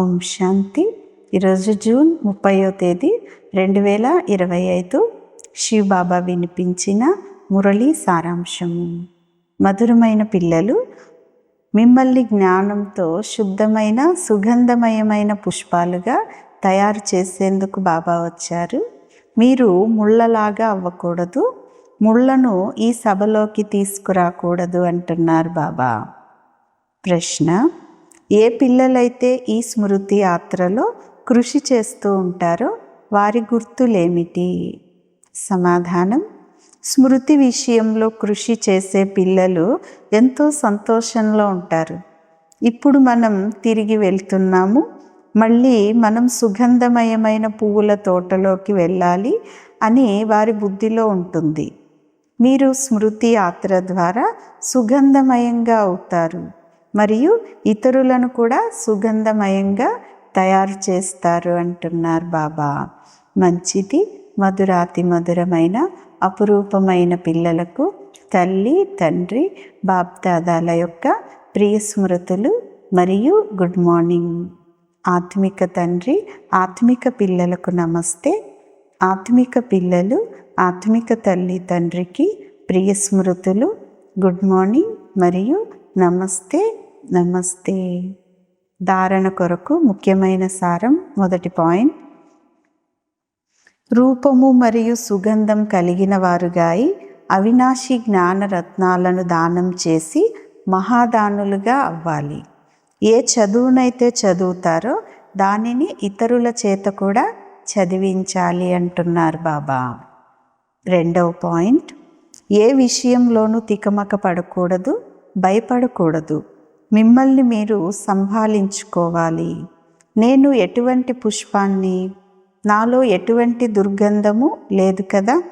ఓం శాంతి. ఈరోజు జూన్ ముప్పయో తేదీ రెండు వేల ఇరవై ఐదు శివబాబా వినిపించిన మురళీ సారాంశము మధురమైన పిల్లలు మిమ్మల్ని జ్ఞానంతో శుద్ధమైన సుగంధమయమైన పుష్పాలుగా తయారు చేసేందుకు బాబా వచ్చారు. మీరు ముళ్ళలాగా అవ్వకూడదు ముళ్ళను ఈ సభలోకి తీసుకురాకూడదు అంటున్నారు బాబా. ప్రశ్న ఏ పిల్లలైతే ఈ స్మృతి యాత్రలో కృషి చేస్తూ ఉంటారో వారి గుర్తులేమిటి? సమాధానం స్మృతి విషయంలో కృషి చేసే పిల్లలు ఎంతో సంతోషంలో ఉంటారు. ఇప్పుడు మనం తిరిగి వెళ్తున్నాము. మళ్ళీ మనం సుగంధమయమైన పువ్వుల తోటలోకి వెళ్ళాలి అని వారి బుద్ధిలో ఉంటుంది. మీరు స్మృతి యాత్ర ద్వారా సుగంధమయంగా అవుతారు. మరియు ఇతరులను కూడా సుగంధమయంగా తయారు చేస్తారు అంటున్నారు బాబా. మంచిది మధురాతి మధురమైన అపురూపమైన పిల్లలకు తల్లి తండ్రి బాప్దాదాల యొక్క ప్రియ స్మృతులు మరియు గుడ్ మార్నింగ్. ఆత్మిక తండ్రి ఆత్మిక పిల్లలకు నమస్తే. ఆత్మిక పిల్లలు ఆత్మిక తల్లి తండ్రికి ప్రియ స్మృతులు గుడ్ మార్నింగ్ మరియు నమస్తే. నమస్తే. ధారణ కొరకు ముఖ్యమైన సారం మొదటి పాయింట్. రూపము మరియు సుగంధం కలిగిన వారుగాయి అవినాశి జ్ఞాన రత్నాలను దానం చేసి మహాదానులుగా అవ్వాలి. ఏ చదువునైతే చదువుతారో దానిని ఇతరుల చేత కూడా చదివించాలి అంటున్నారు బాబా. రెండవ పాయింట్. ఏ విషయంలోనూ తికమక పడకూడదు భయపడకూడదు. మిమ్మల్ని మీరు సంభాలించుకోవాలి. నేను ఎటువంటి పుష్పాన్ని నాలో ఎటువంటి దుర్గంధము లేదు కదా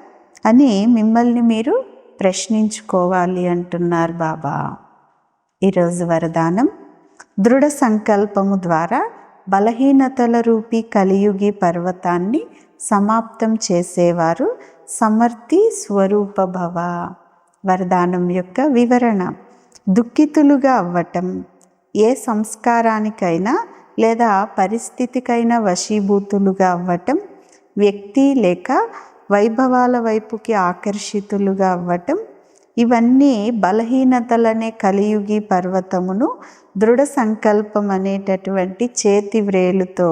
అని మిమ్మల్ని మీరు ప్రశ్నించుకోవాలి అంటున్నారు బాబా. ఈరోజు వరదానం. దృఢ సంకల్పము ద్వారా బలహీనతల రూపీ కలియుగి పర్వతాన్ని సమాప్తం చేసేవారు సమర్థి స్వరూపభవ వరదానం యొక్క వివరణ. దుఃఖితులుగా అవ్వటం ఏ సంస్కారానికైనా లేదా పరిస్థితికైనా వశీభూతులుగా అవ్వటం వ్యక్తి లేక వైభవాల వైపుకి ఆకర్షితులుగా అవ్వటం ఇవన్నీ బలహీనతలనే కలియుగి పర్వతమును దృఢ సంకల్పం అనేటటువంటి చేతి వ్రేలుతో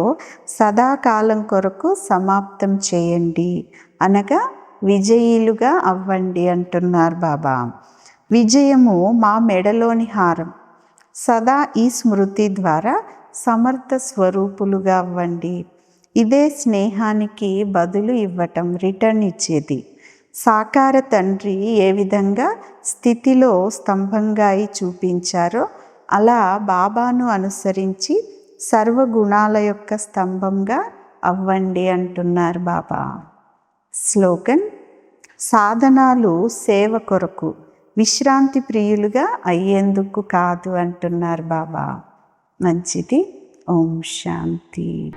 సదాకాలం కొరకు సమాప్తం చేయండి. అనగా విజయులుగా అవ్వండి అంటున్నారు బాబా. విజయము మా మెడలోని హారం. సదా ఈ స్మృతి ద్వారా సమర్థ స్వరూపులుగా అవ్వండి. ఇదే స్నేహానికి బదులు ఇవ్వటం రిటర్న్ ఇచ్చేది. సాకార తండ్రి ఏ విధంగా స్థితిలో స్తంభంగా అయి చూపించారో అలా బాబాను అనుసరించి సర్వగుణాల యొక్క స్తంభంగా అవ్వండి అంటున్నారు బాబా. స్లోగన్ సాధనాలు సేవ కొరకు. విశ్రాంతి ప్రియులుగా అయ్యేందుకు కాదు అంటున్నారు బాబా. మంచిది. ఓం శాంతి.